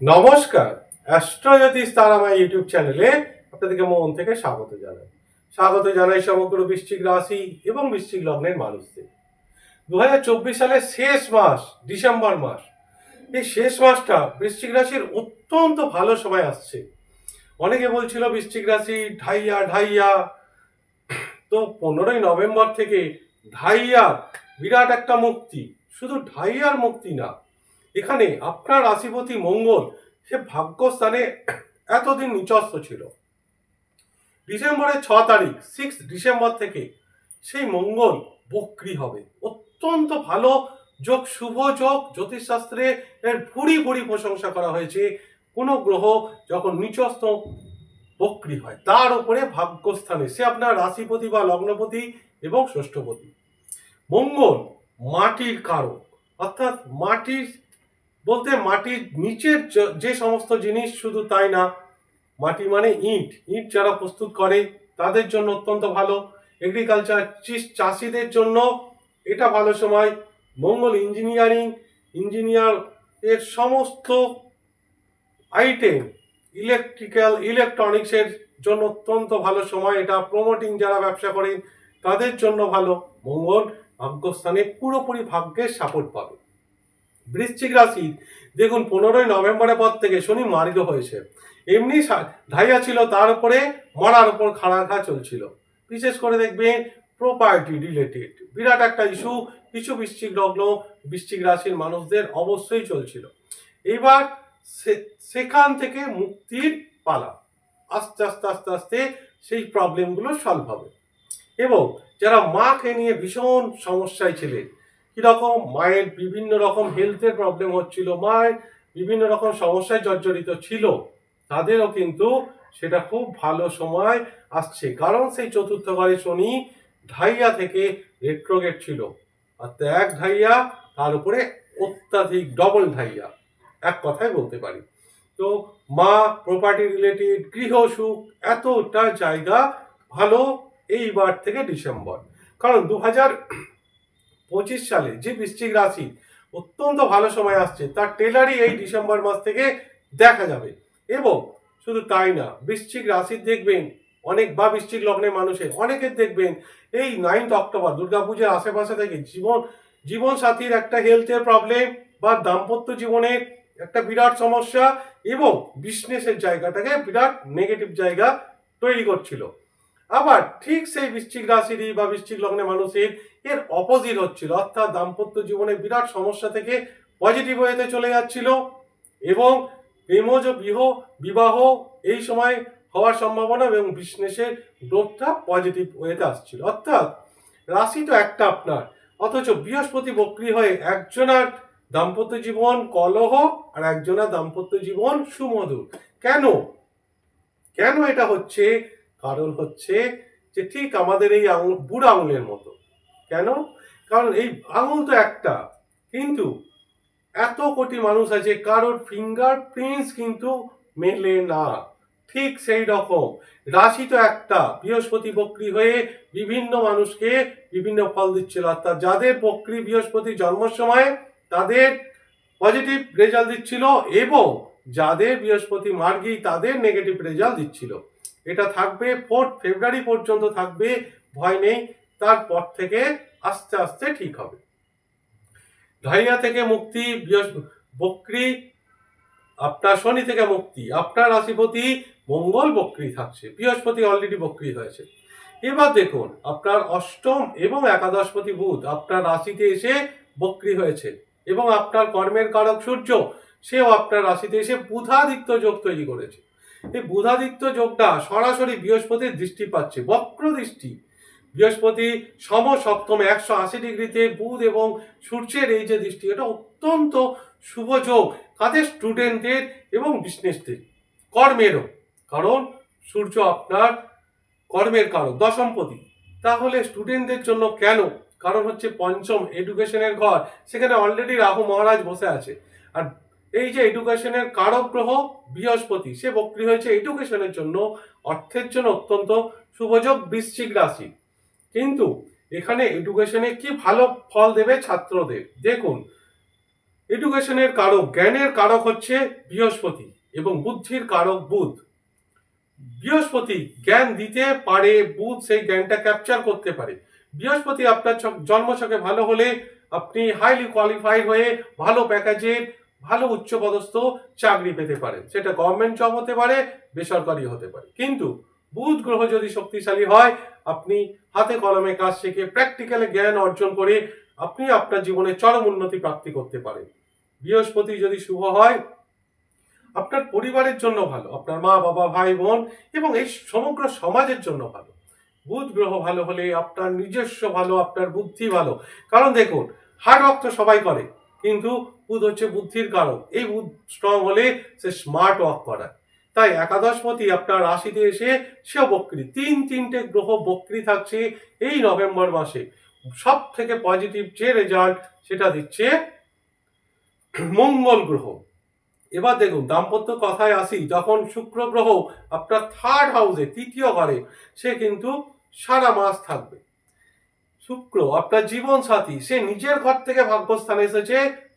নমস্কার অ্যাস্ট্রোজ্যোতিষ তারামাই ইউটিউব চ্যানেলে আপনাদেরকে মন থেকে স্বাগত জানাই। স্বাগত জানাই সমগ্র বৃশ্চিক রাশি এবং বৃশ্চিক লগ্নের মানুষদের। দু হাজার চব্বিশ সালের শেষ মাস, ডিসেম্বর মাস। এই শেষ মাসটা বৃশ্চিক রাশির অত্যন্ত ভালো সময় আসছে। অনেকে বলছিল বৃশ্চিক রাশি ঢাইয়া ঢাইয়া। তো পনেরোই নভেম্বর থেকে ঢাইয়া বিরাট একটা মুক্তি। শুধু ঢাইয়ার মুক্তি না এখানে আপনার রাশিপতি মঙ্গল, সে ভাগ্যস্থানে এতদিন নিচস্ত ছিল। ডিসেম্বরের ছ তারিখ সিক্স ডিসেম্বর থেকে সেই মঙ্গল বক্রি হবে। অত্যন্ত ভালো যোগ, শুভ যোগ, জ্যোতিষশাস্ত্রে এর ভুরি ভুরি প্রশংসা করা হয়েছে। কোনো গ্রহ যখন নিচস্ত বক্রি হয়, তার উপরে ভাগ্যস্থানে সে আপনার রাশিপতি বা লগ্নপতি এবং ষষ্ঠপতি। মঙ্গল মাটির কারক, অর্থাৎ মাটির বলতে মাটির নিচের যে সমস্ত জিনিস শুধু তাই না, মাটি মানে ইট। ইট যারা প্রস্তুত করে, তাদের জন্য অত্যন্ত ভালো। এগ্রিকালচার চাষিদের জন্য এটা ভালো সময়। মঙ্গল ইঞ্জিনিয়ারিং ইঞ্জিনিয়ার এর সমস্ত আইটেম ইলেকট্রিক্যাল ইলেকট্রনিক্সের জন্য অত্যন্ত ভালো সময়। এটা প্রমোটিং যারা ব্যবসা করেন, তাদের জন্য ভালো। মঙ্গল ভাগ্যস্থানে পুরোপুরি ভাগ্যের সাপোর্ট পাবে। বৃশ্চিক রাশি। দেখুন, পনেরোই নভেম্বরের পর থেকে শনি মার্গ হয়েছে। এমনি ঢাইয়া ছিল, তার উপরে মরার উপর খাড়া খা চলছিল। বিশেষ করে দেখবেন প্রপার্টি রিলেটেড বিরাট একটা ইস্যু কিছু বৃশ্চিক লগ্ন, বৃশ্চিক রাশির মানুষদের অবশ্যই চলছিল। এইবার সে- সেখান থেকে মুক্তির পালা। আস্তে আস্তে আস্তে আস্তে সেই প্রবলেমগুলো সলভ হবে। এবং যারা মাকে নিয়ে ভীষণ সমস্যায় ছিলেন কীরকম? মায়ের বিভিন্ন রকম হেলথের প্রবলেম হচ্ছিল। মায়ের বিভিন্ন রকম সমস্যায় জর্জরিত ছিল। তাদেরও কিন্তু সেটা খুব ভালো সময় আসছে। কারণ সেই চতুর্থ শনি ঢাইয়া থেকে রেট্রোগেট ছিল। আর এক ঢাইয়া, তার উপরে অত্যাধিক ডবল ঢাইয়া। এক কথায় বলতে পারি। তো মা প্রপার্টি রিলেটেড গৃহ সুখ, এতটা জায়গা ভালো এইবার থেকে ডিসেম্বর। কারণ দু হাজার পঁচিশ সালে যে বৃশ্চিক রাশি অত্যন্ত ভালো সময় আসছে, তার টেলারই এই ডিসেম্বর মাস থেকে দেখা যাবে। এবং শুধু তাই না, বৃশ্চিক রাশির দেখবেন, অনেক বা বৃশ্চিক লগ্নের মানুষের, অনেকের দেখবেন, এই নাইন্থ অক্টোবর, দুর্গাপূজার আশেপাশে থেকে জীবন জীবন সাথীর একটা হেলথের প্রবলেম বা দাম্পত্য জীবনের একটা বিরাট সমস্যা এবং বিজনেসের জায়গাটাকে বিরাট নেগেটিভ জায়গা তৈরি করছিল। আবার ঠিক সেই বৃশ্চিক রাশিরই বা বৃশ্চিক লগ্নের মানুষের এর অপোজিট হচ্ছিল। অর্থাৎ দাম্পত্য জীবনে বিরাট সমস্যা থেকে পজিটিভ ওয়েতে চলে যাচ্ছিল এবং প্রেমজ বিহ বিবাহ এই সময় হওয়ার সম্ভাবনা এবং বিজনেসের গ্রোথটা পজিটিভ ওয়েতে আসছিল। অর্থাৎ রাশি তো একটা আপনার, অথচ বৃহস্পতি বক্রি হয়ে একজনার দাম্পত্য জীবন কলহ আর একজনের দাম্পত্য জীবন সুমধুর। কেন? কেন এটা হচ্ছে? কারণ হচ্ছে যে ঠিক আমাদের এই আঙুল বুড়ো আঙুলের মতো। কেন? কারণ এই আঙুল তো একটা, কিন্তু এত কোটি মানুষ আছে, কারোর ফিঙ্গার প্রিন্টস কিন্তু মেলে না। ঠিক সেই রকম, রাশি তো একটা, বৃহস্পতি বক্রি হয়ে বিভিন্ন মানুষকে বিভিন্ন ফল দিচ্ছিল। অর্থাৎ যাদের বক্রি বৃহস্পতি জন্মের সময় তাদের পজিটিভ রেজাল্ট দিচ্ছিল এবং যাদের বৃহস্পতি মার্গী তাদের নেগেটিভ রেজাল্ট দিচ্ছিল। এটা থাকবে ফোর্থ ফেব্রুয়ারি পর্যন্ত থাকবে, ভয় নেই, তারপর থেকে আস্তে আস্তে ঠিক হবে। ঢাইয়া থেকে মুক্তি বক্রি, আপনার শনি থেকে মুক্তি, আপনার রাশিপতি মঙ্গল বক্রি থাকছে, বৃহস্পতি অলরেডি বক্রি হয়েছে। এবার দেখুন, আপনার অষ্টম এবং একাদশপতি বুধ, আপনার রাশিতে এসে বক্রি হয়েছে এবং আপনার কর্মের কারক সূর্য, সেও আপনার রাশিতে এসে বুধাদিত্য যোগ তৈরি করেছে। এই বুধাদিত্য যোগটা সরাসরি বৃহস্পতির দৃষ্টি পাচ্ছে বক্র দৃষ্টি বৃহস্পতি সম সপ্তম, একশো আশি ডিগ্রিতে বুধ এবং সূর্যের এই যে দৃষ্টি, এটা অত্যন্ত শুভ যোগ, কাদের স্টুডেন্টদের এবং বিজনেসদের কর্মেরও কারণ সূর্য আপনার কর্মের কারক, দশমপতি। তাহলে স্টুডেন্টদের জন্য কেন? কারণ হচ্ছে পঞ্চম এডুকেশনের ঘর, সেখানে অলরেডি রাহু মহারাজ বসে আছে। আর এই যে এডুকেশনের কারক গ্রহ বৃহস্পতি, সে বক্রি হয়েছে এডুকেশনের জন্য, অর্থের জন্য অত্যন্ত শুভযোগ বৃশ্চিক রাশি। কিন্তু এখানে এডুকেশনে কি ভালো ফল দেবে ছাত্রদের? দেখুন এডুকেশনের কারক, জ্ঞানের কারক হচ্ছে বৃহস্পতি এবং বুদ্ধির কারক বুধ। বৃহস্পতি জ্ঞান দিতে পারে, বুধ সেই জ্ঞানটা ক্যাপচার করতে পারে। বৃহস্পতি আপনার জন্মছকে ভালো হলে আপনি হাইলি কোয়ালিফাইড হয়ে ভালো প্যাকেজের ভালো উচ্চপদস্থ চাকরি পেতে পারেন সেটা গভর্নমেন্ট জব হতে পারে, বেসরকারি হতে পারে। কিন্তু বুধ গ্রহ যদি শক্তিশালী হয়, আপনি হাতে কলমে কাজ শিখে প্র্যাকটিক্যালে জ্ঞান অর্জন করে আপনি আপনার জীবনে চরম উন্নতি প্রাপ্তি করতে পারেন। বৃহস্পতি যদি শুভ হয়, আপনার পরিবারের জন্য ভালো, আপনার মা, বাবা, ভাই, বোন এবং এই সমগ্র সমাজের জন্য ভালো। বুধ গ্রহ ভালো হলে আপনার নিজস্ব ভালো, আপনার বুদ্ধি ভালো। কারণ দেখুন হার্ড ওয়ার্ক তো সবাই করে। কিন্তু বুধ হচ্ছে বুদ্ধির কারণ এই বুধ স্ট্রং হলে সে স্মার্ট ওয়ার্ক করায় তাই একাদশপতি আপনার রাশিতে এসে সেও বক্রি, তিন তিনটে গ্রহ বক্রি থাকছে এই নভেম্বর মাসে। সব থেকে পজিটিভ যে রেজাল্ট সেটা দিচ্ছে মঙ্গল গ্রহ। এবার দেখুন, দাম্পত্য কথায় আসি, যখন শুক্র গ্রহ আপনার থার্ড হাউসে তৃতীয় ঘরে, সে কিন্তু সারা মাস থাকবে। শুক্র, আপনার জীবন সাথী সে নিজের ঘর থেকে ভাগ্যস্থানে এসেছে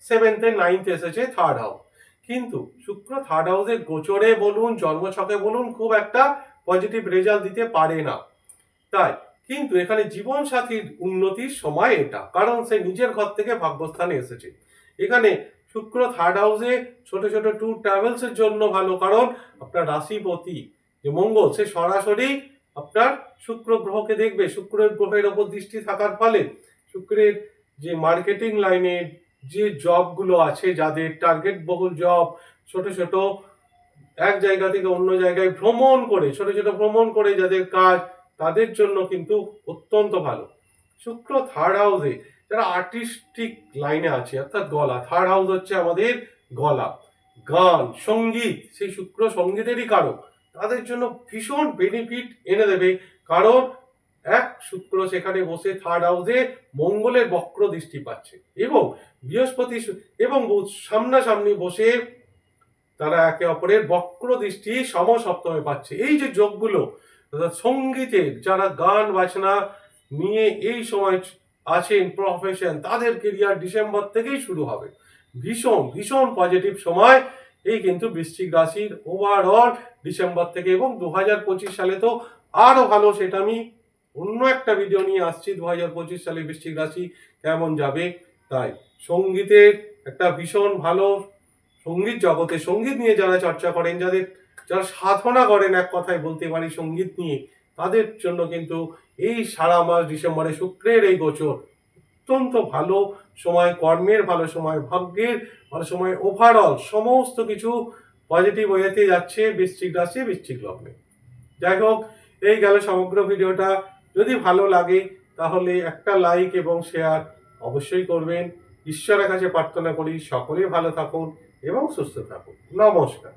সেভেন্থে নাইন্থ এসেছে থার্ড হাউস কিন্তু শুক্র থার্ড হাউসে গোচরে বলুন, জন্মছকে বলুন, খুব একটা পজিটিভ রেজাল্ট দিতে পারে না। তাই কিন্তু এখানে জীবন সাথীর উন্নতির সময় এটা, কারণ সে নিজের ঘর থেকে ভাগ্যস্থানে এসেছে। এখানে শুক্র থার্ড হাউসে ছোট ছোট ট্যুর ট্রাভেলসের জন্য ভালো, কারণ আপনার রাশিপতি যে মঙ্গল, সে সরাসরি আপনার শুক্র গ্রহকে দেখবে, শুক্রের গ্রহের ওপর দৃষ্টি থাকার ফলে শুক্রের যে মার্কেটিং লাইনের যে জবগুলো আছে, যাদের টার্গেট বহুল জব ছোট ছোট এক জায়গা থেকে অন্য জায়গায় ভ্রমণ করে, ছোট ছোট ভ্রমণ করে যাদের কাজ, তাদের জন্য কিন্তু অত্যন্ত ভালো। শুক্র থার্ড হাউসে যারা আর্টিস্টিক লাইনে আছে, অর্থাৎ গলা থার্ড হাউস হচ্ছে আমাদের গলা, গান, সংগীত, সেই শুক্র সঙ্গীতেরই কারক। তাদের জন্য ভীষণ বেনিফিট এনে দেবে। কারণ এক শুক্র সেখানে বসে থার্ড হাউসে মঙ্গলের বক্র দৃষ্টি পাচ্ছে এবং বৃহস্পতি এবং সামনাসামনি বসে তারা একে অপরের বক্র দৃষ্টি সমসপ্তমে পাচ্ছে। এই যে যোগগুলো সঙ্গীতের যারা গান, বাজনা নিয়ে এই সময় আছেন প্রফেশন তাদের কেরিয়ার ডিসেম্বর থেকেই শুরু হবে। ভীষণ ভীষণ পজিটিভ সময়। এই কিন্তু বৃশ্চিক রাশির ওভারঅল ডিসেম্বর থেকে এবং দু হাজার পঁচিশ সালে তো আরও ভালো, সেটা আমি অন্য একটা ভিডিও নিয়ে আসছি দু হাজার পঁচিশ সালে বৃশ্চিক রাশি কেমন যাবে? তাই সঙ্গীতের একটা ভীষণ ভালো সংগীত জগতে সংগীত নিয়ে যারা চর্চা করেন, যাদের যারা সাধনা করেন, এক কথায় বলতে পারি সংগীত নিয়ে, তাদের জন্য কিন্তু এই সারা মাস ডিসেম্বরে শুক্রের এই গোচর অত্যন্ত ভালো সময় কর্মের, ভালো সময় ভাগ্যের, ভালো সময় ওভারঅল সমস্ত কিছু পজিটিভ ওয়েতে যাচ্ছে বৃশ্চিক রাশি, বৃশ্চিক লগ্নে। যাই হোক, এই গেল সমগ্র ভিডিওটা। যদি ভালো লাগে, তাহলে একটা লাইক এবং শেয়ার অবশ্যই করবেন। ঈশ্বরের কাছে প্রার্থনা করি, সকলে ভালো থাকুন এবং সুস্থ থাকুন। নমস্কার।